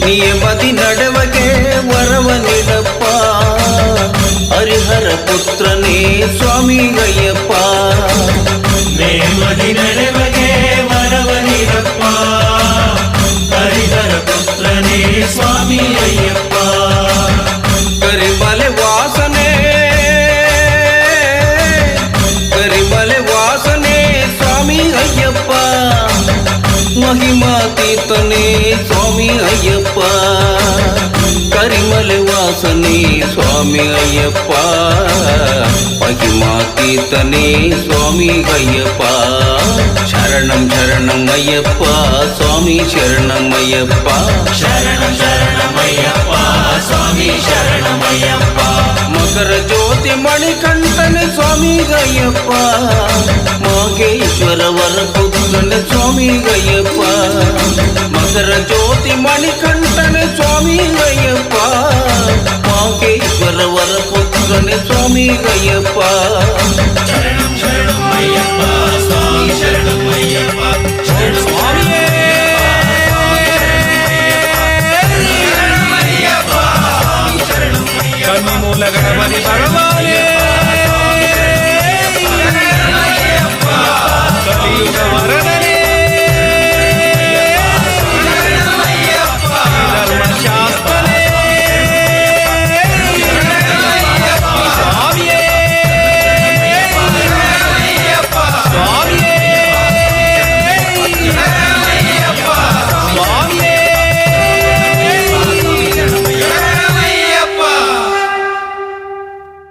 நியமதி நடவகே வரவனிடப்பா ஹரிஹர புத்திரனே சுவாமி ஐயப்பா. நேமதி நடவகே வரவனிடப்பா ஹரிஹர புத்திரனே சுவாமி ஐயப்பா. மகிமா தீர்த்தனே சுவாமி ஐயப்பா. கரிமலை வாசனே சுவாமி ஐயப்பா. மகிமா தீர்த்தனே சுவாமி ஐயப்பா. சரணம் சரணம் ஐயப்பா. சுவாமி சரணம் ஐயப்பா. சரணம் சரணம் ஐயப்பா. சுவாமி சரணம் ஐயப்பா. மகர ஜோதி மணிகண்டனே சுவாமி ஐயப்பா. ಲಿಂಗೇಶ್ವರ ವರ ಪುತ್ರನ ಸ್ವಾಮಿ ಅಯ್ಯಪ್ಪ ಮಕರ ಜ್ಯೋತಿ ಮಣಿಕಂಠನ ಸ್ವಾಮಿ ಅಯ್ಯಪ್ಪ ಮಾಗೇಶ್ವರ ವರ ಪುತ್ರನ ಸ್ವಾಮಿ ಅಯ್ಯಪ್ಪ கண்மூல கணபதி பகவானே